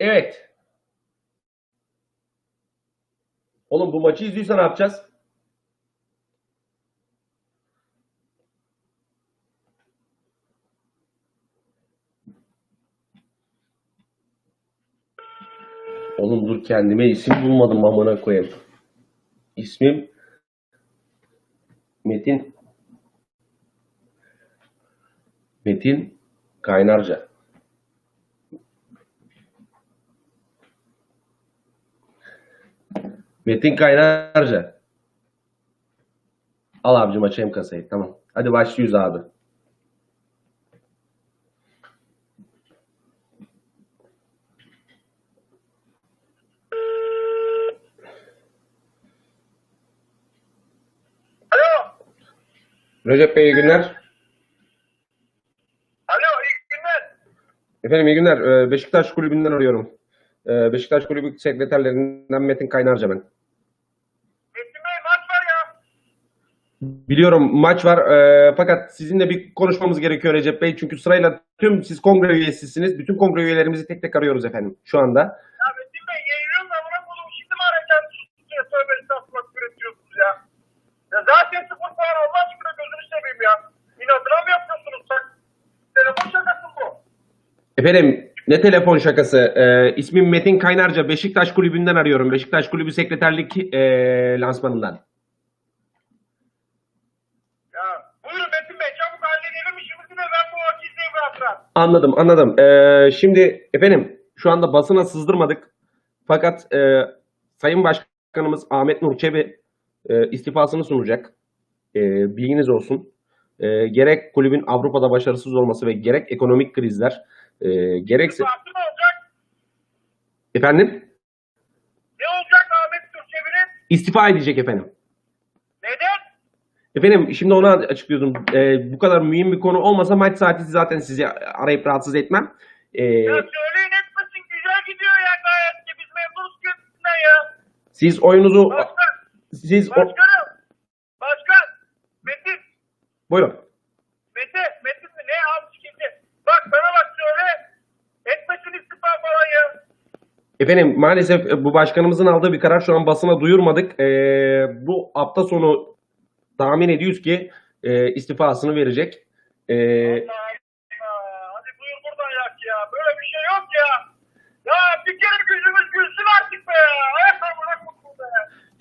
Evet. Oğlum bu maçı izliyorsa ne yapacağız? Oğlum dur kendime isim bulmadım amına koyayım. İsmim Metin Metin Kaynarca. Metin Kaynarca. Al abicim açayım kasayı. Tamam. Hadi başlıyoruz abi. Alo. Recep Bey iyi günler. Alo iyi günler. Efendim iyi günler. Ee, Beşiktaş Kulübü'nden arıyorum. Ee, Beşiktaş Kulübü sekreterlerinden Metin Kaynarca ben. Metin Bey maç var ya. Biliyorum maç var ee, fakat sizinle bir konuşmamız gerekiyor Recep Bey. Çünkü sırayla tüm siz kongre üyesisiniz. Bütün kongre üyelerimizi tek tek arıyoruz efendim şu anda. Metin Bey yayınlıyorum da buna koydum. Şimdi mi arayacağım? Diye tövbe estağfurullah üretiyorsunuz ya. Ya zaten sıfır puan Allah aşkına gözünü seveyim ya. İnadına mı yapıyorsunuz sen? Telefon şakası bu. Efendim ne telefon şakası. Ee, ismim Metin Kaynarca. Beşiktaş Kulübü'nden arıyorum. Beşiktaş Kulübü sekreterlik ee, lansmanından. Ya buyurun Metin Bey çabuk halledelim işimizi de ben bu vakit izleyeyim rahat rahat. Anladım, anladım. Ee, şimdi efendim şu anda basına sızdırmadık. Fakat e, Sayın Başkanımız Ahmet Nur Çebi e, istifasını sunacak. E, bilginiz olsun. E, gerek kulübün Avrupa'da başarısız olması ve gerek ekonomik krizler, e, gerekse... Ne olacak? Efendim? Ne olacak Ahmet Türkçevi'nin? İstifa edecek efendim. Efendim şimdi ona açıklıyordum. E, bu kadar mühim bir konu olmasa maç saati zaten sizi arayıp rahatsız etmem. E, Ya söyleyin etmesin güzel gidiyor ya gayet de biz memnunuz kendisinden ya. siz oyunuzu... Başkan, Siz... O, başkanım, başkan, Metin, buyurun. Mete, Metin mi ne al şimdi? Bak bana bak söyle, etmesin istifa falan ya. Efendim maalesef bu başkanımızın aldığı bir karar şu an basına duyurmadık. Ee, bu hafta sonu tahmin ediyoruz ki e, istifasını verecek. Allah Allah, hadi buyur buradan yak ya, böyle bir şey yok ya. Ya bir kere yüzümüz gülsün artık be ya, ayaklar bırak bu be.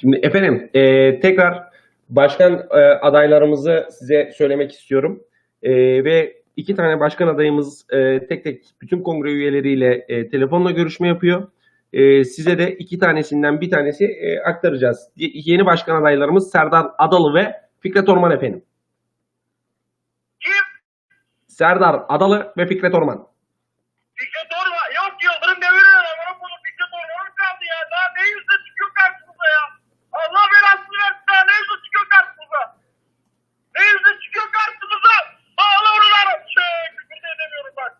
şimdi efendim e, tekrar başkan e, adaylarımızı size söylemek istiyorum. E, ve iki tane başkan adayımız e, tek tek bütün kongre üyeleriyle e, telefonla görüşme yapıyor. E, size de iki tanesinden bir tanesi e, aktaracağız. Yeni başkan adaylarımız Serdar Adalı ve Fikret Orman efendim. Kim? Serdar Adalı ve Fikret Orman. Fikret Orman, yok Yıldırım Demirören ama bunu Fikret Orman kaldı ya. Daha ne yüzle çıkıyor karşımıza ya. Allah belasını versin daha ne yüzle çıkıyor karşımıza. Ne yüzle çıkıyor karşımıza. Bağla oraları. Şey, küfür de edemiyorum bak.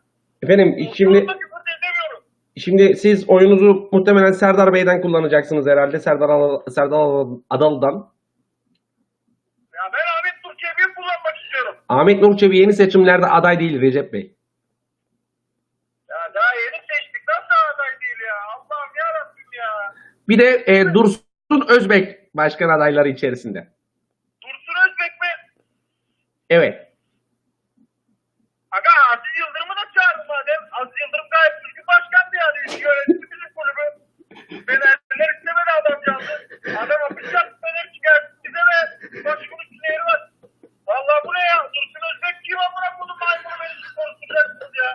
Efendim şimdi Ortalıkta küfür de edemiyorum. Şimdi siz oyunuzu muhtemelen Serdar Bey'den kullanacaksınız herhalde. Serdar Serdar Adalı'dan. Ya ben Ahmet Türkiye'yi kullanmak istiyorum. Ahmet Nur Çebi yeni seçimlerde aday değil Recep Bey. Ya daha yeni seçtik. Nasıl aday değil ya? Allah'ım yarabbim ya. Bir de e, Dursun Özbek başkan adayları içerisinde. Dursun Özbek mi? Evet. Aga Aziz Yıldırım'ı da çağırın madem. Aziz Yıldırım gayet düzgün başkandı yani. Yönetti bizim kulübü. Fenerliler istemedi adamcağızı. Adam hapis yaptı Fener çıkarttı bize ve başkanın sinirleri var. Valla bu ne ya? Dursun Özbek kim amına kodum maymunu beni siz konuşturacaksınız ya.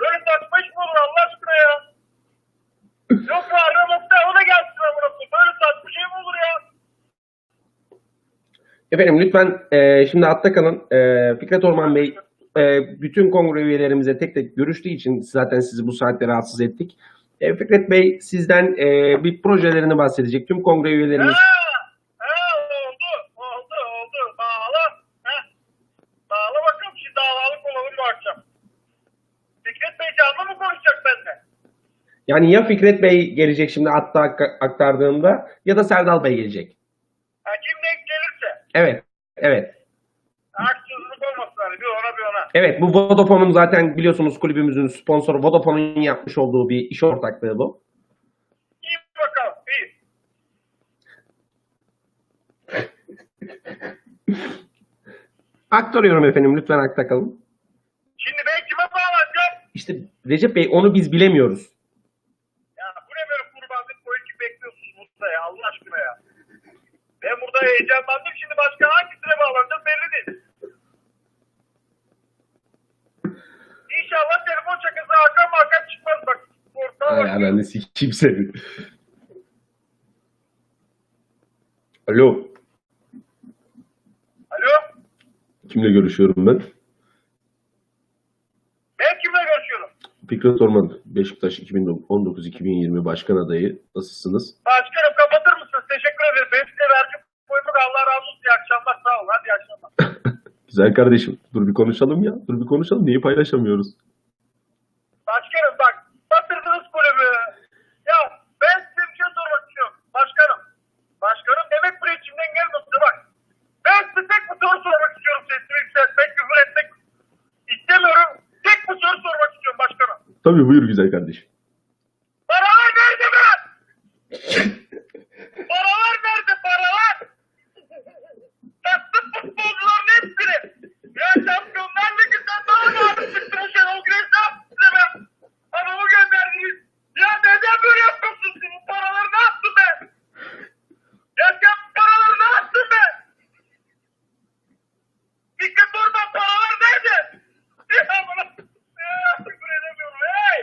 Böyle saçma iş olur Allah aşkına ya? Yok mu o da gelsin amına. Böyle saçma şey olur ya? Efendim lütfen e, şimdi hatta kalın. E, Fikret Orman Bey e, bütün kongre üyelerimize tek tek görüştüğü için zaten sizi bu saatte rahatsız ettik. E, Fikret Bey sizden e, bir projelerini bahsedecek. Tüm kongre üyelerimiz Ha, ha, oldu, oldu, oldu. Bağla. Ha. Bağla bakalım şimdi davalık olalım bu akşam. Fikret Bey canlı mı konuşacak benimle? Yani ya Fikret Bey gelecek şimdi hatta ak- aktardığında ya da Serdal Bey gelecek. Ha, kim denk gelirse. Evet, evet. Haksızlık olmasın hani bir ona bir ona. Evet bu Vodafone'un zaten biliyorsunuz kulübümüzün sponsoru Vodafone'un yapmış olduğu bir iş ortaklığı bu. İyi bakalım. iyi. Aktarıyorum efendim lütfen akta kalın. Şimdi ben kime bağlanacağım? İşte Recep Bey onu biz bilemiyoruz. Ya bu ne böyle kurbanlık boyunca bekliyorsunuz burada ya Allah aşkına ya. Ben burada heyecanlandım şimdi başka hangisine bağlanacağım belli değil. İnşallah telefon şakası Hakan Hakan çıkmaz bak. Ortağa Ay bak. Ananı sikeyim seni. Alo. Alo? Kimle görüşüyorum ben? Ben kimle görüşüyorum? Fikret Orman, Beşiktaş 2019-2020 Başkan Adayı. Nasılsınız? Başkanım kapatır mısınız? Teşekkür ederim. Ben size verdiğim koymuk Allah razı olsun. İyi akşamlar. Sağ olun. Hadi iyi akşamlar. Güzel kardeşim. Dur bir konuşalım ya. Dur bir konuşalım. Niye paylaşamıyoruz? Başkanım bak batırdınız kulübü. Ya ben size bir şey sormak istiyorum. Başkanım. Başkanım demek buraya içimden gelmedi bak. Ben size tek bir soru sormak istiyorum. Sesimi yükseltmek, küfür etmek istemiyorum. Tek bir soru sormak istiyorum başkanım. Tabii buyur güzel kardeşim. Paralar nerede be? paralar nerede paralar? Sattım futbolcuların hepsini. Ya şampiyonlar liginden daha nazik çıktınız Şenol Güneş ne yaptı size be? Adamı gönderdiniz. Ya neden böyle yapıyorsunuz siz? Bu paraları ne yaptın be? Ya sen bu paraları ne yaptın be? Fikret Orman paralar nerede? Ya bana... Ya küfür edemiyorum hey!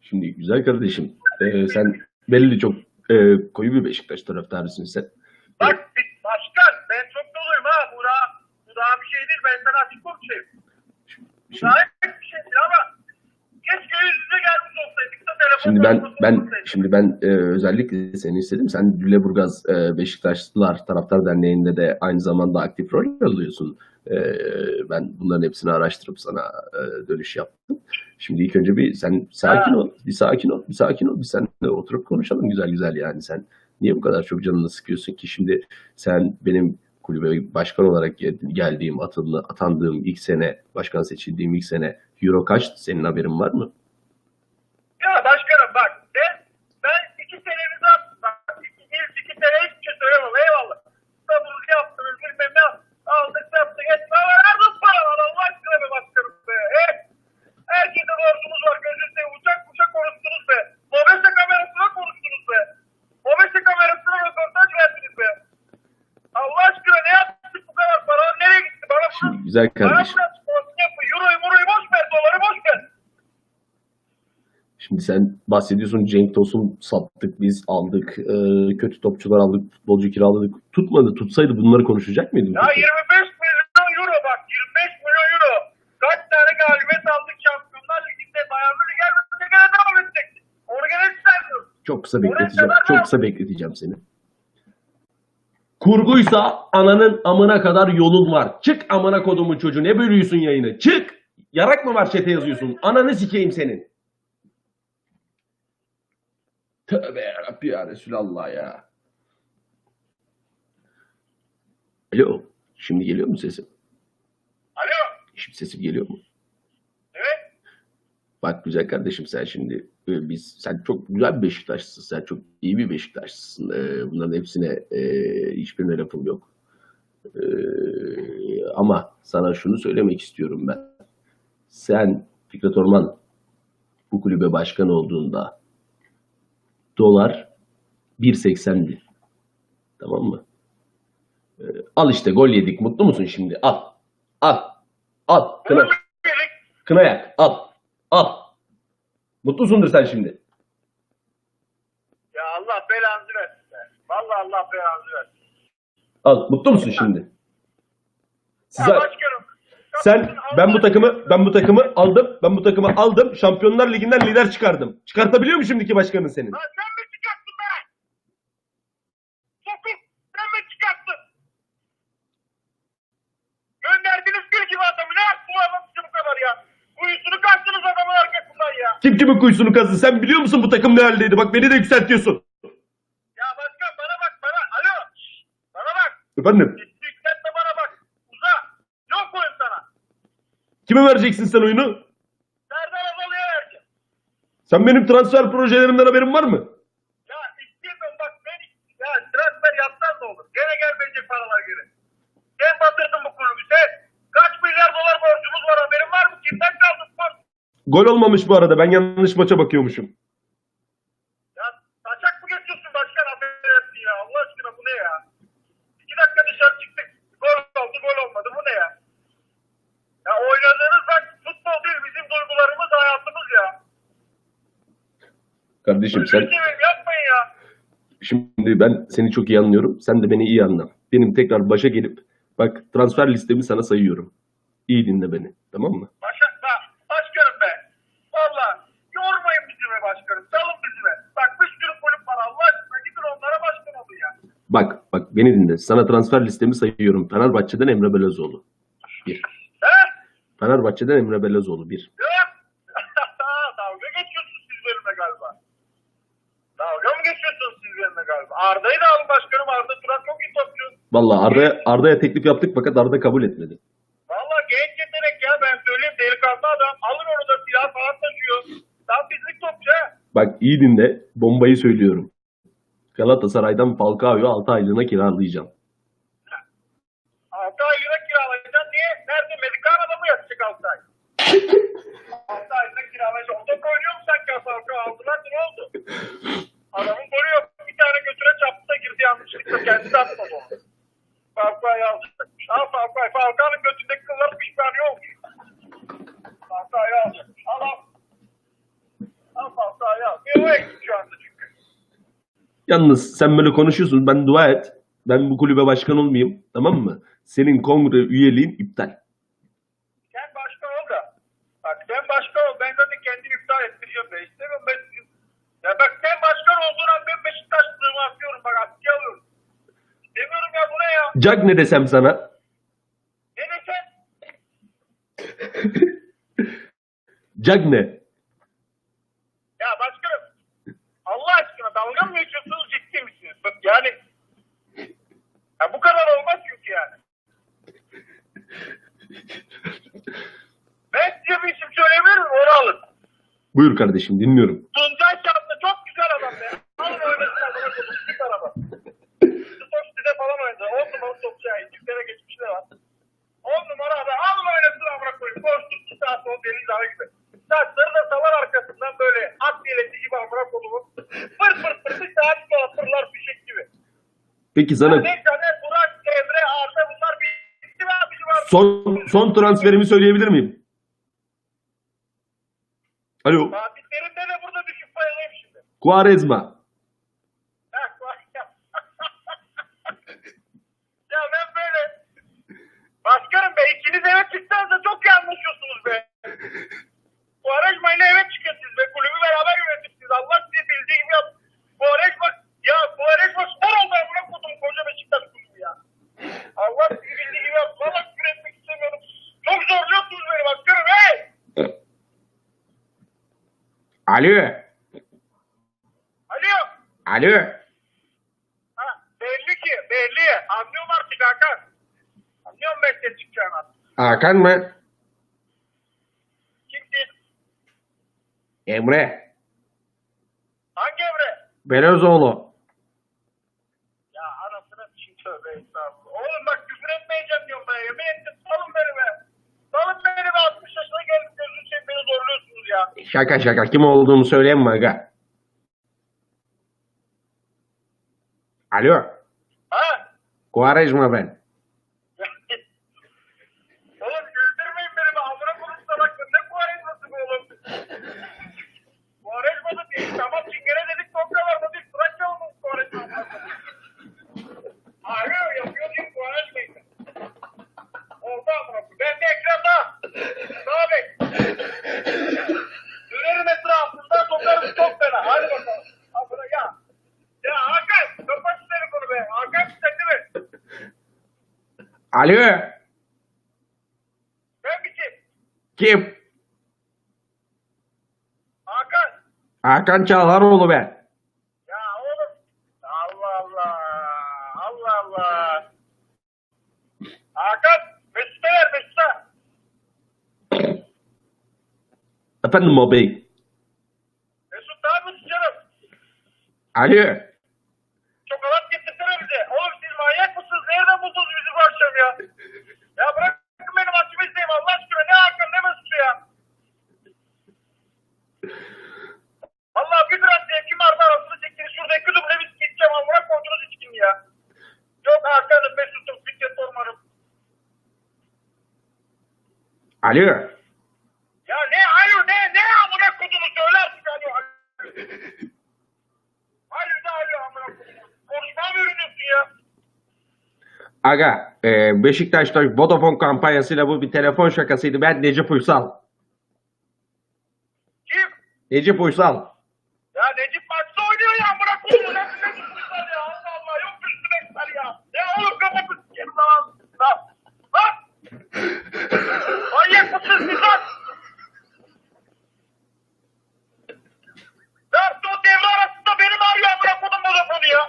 Şimdi güzel kardeşim. e, sen belli çok e, koyu bir Beşiktaş taraftarısın sen. Bak başkan ben çok doluyum ha. Bu daha, bu daha bir şey değil. Ben sana açık konuşayım. Bu daha bir şey değil ama keşke yüz yüze gelmiş olsaydık da telefon şimdi ben ben şimdi ben e, özellikle seni istedim. Sen Lüleburgaz e, Beşiktaşlılar Taraftar Derneği'nde de aynı zamanda aktif rol alıyorsun. E, ben bunların hepsini araştırıp sana e, dönüş yaptım. Şimdi ilk önce bir sen sakin Ha. ol, bir sakin ol, bir sakin ol. Bir seninle oturup konuşalım güzel güzel yani sen. Niye bu kadar çok canını sıkıyorsun ki? Şimdi sen benim kulübe başkan olarak gel- geldiğim, atıldı, atandığım ilk sene, başkan seçildiğim ilk sene Euro kaçtı? Senin haberin var mı? Ya başkanım bak ben, ben iki senenizi attım. Bak, iki, ilk iki sene hiçbir şey söylemem. Eyvallah. Sabırlı yaptınız bilmem ne yaptınız. Aldık yaptık ettik. Ama nerede bu paralar Allah aşkına be başkanım be. He? Herkese borcumuz var. Gözünüzde uçak uçak konuştunuz be. Mobese kamerasına konuştunuz be. Mobese kamerasına röportaj verdiniz be. Allah aşkına ne yaptık bu kadar para? Nereye gitti? Bana bunu Şimdi güzel kardeşim. Euroyu muroyu boş ver. Doları boş ver. Şimdi sen bahsediyorsun Cenk Tosun sattık biz aldık e, kötü topçular aldık futbolcu kiraladık tutmadı tutsaydı bunları konuşacak mıydın? Ya peki? 25 milyon euro bak 25 milyon euro. Kaç tane galibiyet aldık şampiyonlar liginde Bayern Münih gelmese gene devam edecek. Onu gene istemiyorum. Çok kısa bekleteceğim çok kısa bekleteceğim seni. Kurguysa ananın amına kadar yolun var. Çık amına kodumun çocuğu ne bölüyorsun yayını çık. Yarak mı var çete yazıyorsun ananı sikeyim senin. Tövbe yarabbi ya Resulallah ya. Alo. Şimdi geliyor mu sesim? Alo. Şimdi sesim geliyor mu? Evet. Bak güzel kardeşim sen şimdi e, biz sen çok güzel bir Beşiktaşlısın. Sen çok iyi bir Beşiktaşlısın. E, bunların hepsine e, hiçbirine lafım yok. E, ama sana şunu söylemek istiyorum ben. Sen Fikret Orman bu kulübe başkan olduğunda dolar 1.80'di. Tamam mı? E, al işte gol yedik. Mutlu musun şimdi? Al. Al. Al. Kına. Bunu birlik. Kına yak. Al. Al. Mutlusundur sen şimdi. Ya Allah belanızı versin be. Vallahi Allah belanızı versin. Al. Mutlu musun şimdi? Size, Ya başkanım. sen ben bu takımı ben bu takımı aldım. Ben bu takımı aldım. Şampiyonlar Ligi'nden lider çıkardım. Çıkartabiliyor mu şimdiki başkanın senin? Lan sen mi çıkarttın be? Sokun. Sen mi çıkarttın? Gönderdiniz bir gibi adamı. Ne yaptı bu adam size bu kadar ya? Kuyusunu kaçtınız adamın arkasından ya. Kim kimin kuyusunu kazdı? Sen biliyor musun bu takım ne haldeydi? Bak beni de yükseltiyorsun. Ya başkan bana bak bana. Alo. Bana bak. Efendim? Yükseltme bana bak. Uza. Ne Kime vereceksin sen oyunu? Serdar Adalı'ya vereceğim. Sen benim transfer projelerimden haberin var mı? Ya istemiyorum bak ben ya transfer yapsan da olur. Gene gelmeyecek paralar geri. Sen batırdın bu kulübü sen. Kaç milyar dolar borcumuz var haberin var mı? Kimden kaldın borç? Gol olmamış bu arada. Ben yanlış maça bakıyormuşum. Ya saçak mı geçiyorsun başkan affedersin ya Allah aşkına bu ne ya? İki dakika dışarı çıktık. Gol oldu gol olmadı bu ne ya? Ya oynadığınız bak futbol değil bizim duygularımız hayatımız ya. Kardeşim sen seveyim yapmayın ya. şimdi ben seni çok iyi anlıyorum. Sen de beni iyi anla. Benim tekrar başa gelip bak transfer listemi sana sayıyorum. İyi dinle beni. Tamam mı? Başak bak başkanım be. Valla yormayın bizi be başkanım. Salın bizi be. Bak bir sürü kulüp var Allah aşkına gidin onlara başkan olun ya. Bak beni dinle. Sana transfer listemi sayıyorum. Fenerbahçe'den Emre Belözoğlu. Bir. Fenerbahçe'den Emre Belözoğlu. Bir. Dalga geçiyorsunuz siz benimle galiba. Dalga mı geçiyorsunuz siz benimle galiba? Arda'yı da alın başkanım. Arda Turan çok iyi topçu. Vallahi Arda'ya Arda'ya teklif yaptık fakat Arda kabul etmedi. Valla genç yetenek ya ben söyleyeyim delikanlı adam. Alın onu da silah falan taşıyor. Tam bizlik topçu ha. Bak iyi dinle. Bombayı söylüyorum. Galatasaray'dan Falcao'yu 6 aylığına kiralayacağım. 6 aylığına kiralayacaksın. Niye? Nerede? Medikana mı yatacak 6 ay? 6 aylığına kiralayacaksın. O top oynuyor mu sanki Falcao? Aldılar ne oldu? Adamın golü yok. Bir tane götüre çarptı da girdi yanlışlıkla. Kendisi atmadı onu. Falcao'yu alacakmış. Al Falcao. Falcao'nun götündeki kılları pişmaniye olmuş. Falcao'yu alacakmış. Al al. Al Falcao'yu al. Bir o eksik şu anda çünkü. Yalnız sen böyle konuşuyorsun. Ben dua et. Ben bu kulübe başkan olmayayım. Tamam mı? Senin kongre üyeliğin iptal. Sen başka ol da. Bak sen başka ol. Ben zaten kendimi iptal ettireceğim be. İstemiyorum ben. Ya bak sen başkan olduğun an ben Beşiktaşlığımı atıyorum. Bak askıya alıyorum. İstemiyorum ya bu ne ya? Jack ne desem sana? Ne desen? Jack ne? Ya başkanım. Allah aşkına dalga mı geçiyorsunuz ciddi misiniz? Bak yani. Ya bu kadar olmaz çünkü yani. Ben size bir isim söyleyebilir miyim? Onu alın. Buyur kardeşim dinliyorum. Tuncay Çatlı çok güzel adam be. Alın oynasın. Bir tarafa. Spor City'de falan oynadı. 10 numara topçu yani. Çiftlere geçmişler var. 10 numara adam. Alın oynasın amına koyayım. Koştur 2 saat sonra deniz dağı gibi. Saçları da salar arkasından böyle at yeleti gibi amına koyduğum. Fır fır fır bir saat sonra fırlar fişek gibi. Peki sana Ne Caner, Burak, Emre, Arda bunlar bitti mi abicim abi? son son transferimi söyleyebilir miyim? Alo. Fatih Terim de burada düşüp bayılayım şimdi. Quaresma. Heh, bak ya. ya ben böyle Başkanım be ikiniz eve çıksanız da çok iyi anlaşıyorsunuz be. Quaresma ile eve çıkın siz be. Kulübü beraber yönetirsiniz. Allah size bildiği gibi yap. Quaresma ya Quaresma spor oldu amına kodum koca Beşiktaş kulübü ya. Allah sizi bildiği gibi yap. Valla küfür etmek istemiyorum. Çok zorluyorsunuz beni başkanım hey. Alo. Alo. Alo. Ha, belli ki belli. Anlıyorum artık Hakan. Anlıyorum ben senin çıkacağını artık. Hakan mı? Kimsin? Emre. Hangi Emre? Belözoğlu. Ya anasını için tövbe estağfurullah. Oğlum bak küfür etmeyeceğim diyorum ben. Yemin ettim salın beni be. Salın beni be 60 yaşına geldim gözünü seveyim beni zorluyorsunuz ya. Şaka şaka. Kim olduğumu söyleyeyim mi aga? Alo. Ha? Quaresma ben. oğlum güldürmeyin beni be. Amına koyayım salak. Ne kuvarezması bu oğlum? Kuvarezma da değil. Tamam çingene dedik kopyalar da değil. Bırak ya onun kuvarezma. Alo yapıyor değil kuvarezmaydı. Oldu amına koyayım. Ben de ekranda. Sağ bek. Dönerim etrafında sokarım çok fena. Hadi bakalım. Amına ya. Ya Hakan kapat şu telefonu be. Hakan sen değil mi? Alo. Ben bir kim? Kim? Hakan. Hakan Çağlaroğlu ben. Ya oğlum. Allah Allah. Allah Allah. Hakan. Mesut'a ver Mesut'a. Efendim abi. Mesut ne yapıyorsun canım? Alo. Çokolat getirsene bize. Oğlum siz manyak mısınız? Nereden buldunuz bizi bu akşam ya? Ya bırakın beni maçımı izleyeyim Allah aşkına. Ne Hakan ne Mesut ya? Allah bir biraz zevkim vardı arasını çekin. Şurada iki duble bir gideceğim. Amına koydunuz içkin ya. Yok Hakan'ım Mesut'um Fikret Orman'ım. Alo. Ya ne alo ne ne amına koydunuz söyle artık alo. Alo ne alo amına koydunuz. Konuşmaya mı ürünüyorsun ya? Aga, e, Beşiktaş'ta Vodafone kampanyasıyla bu bir telefon şakasıydı. Ben Necip Uysal. Kim? Necip Uysal. Ya Necip maçta oynuyor ya bırak onu nasıl Necip Uysal ya Allah Allah yok üstüne ekler ya. Ya oğlum kapatın sikerim lan. Lan. Lan. Manyak mısınız siz lan? Ya o devre arasında benim arıyor bırak onun telefonu ya.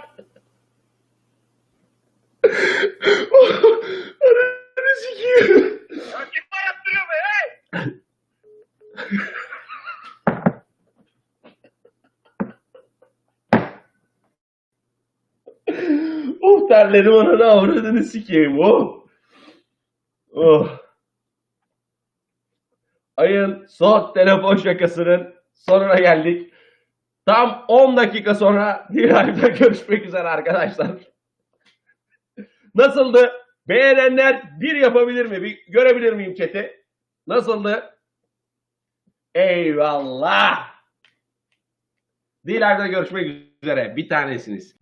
Ananı sikeyim. Ya kim arattırıyor be hey? Terledim ananı avradını sikeyim. Oh. Oh. Ayın son telefon şakasının sonuna geldik. Tam 10 dakika sonra Live'da görüşmek üzere arkadaşlar. Nasıldı? Beğenenler bir yapabilir mi? Bir görebilir miyim chat'i? Nasıldı? Eyvallah. Live'da görüşmek üzere. Bir tanesiniz.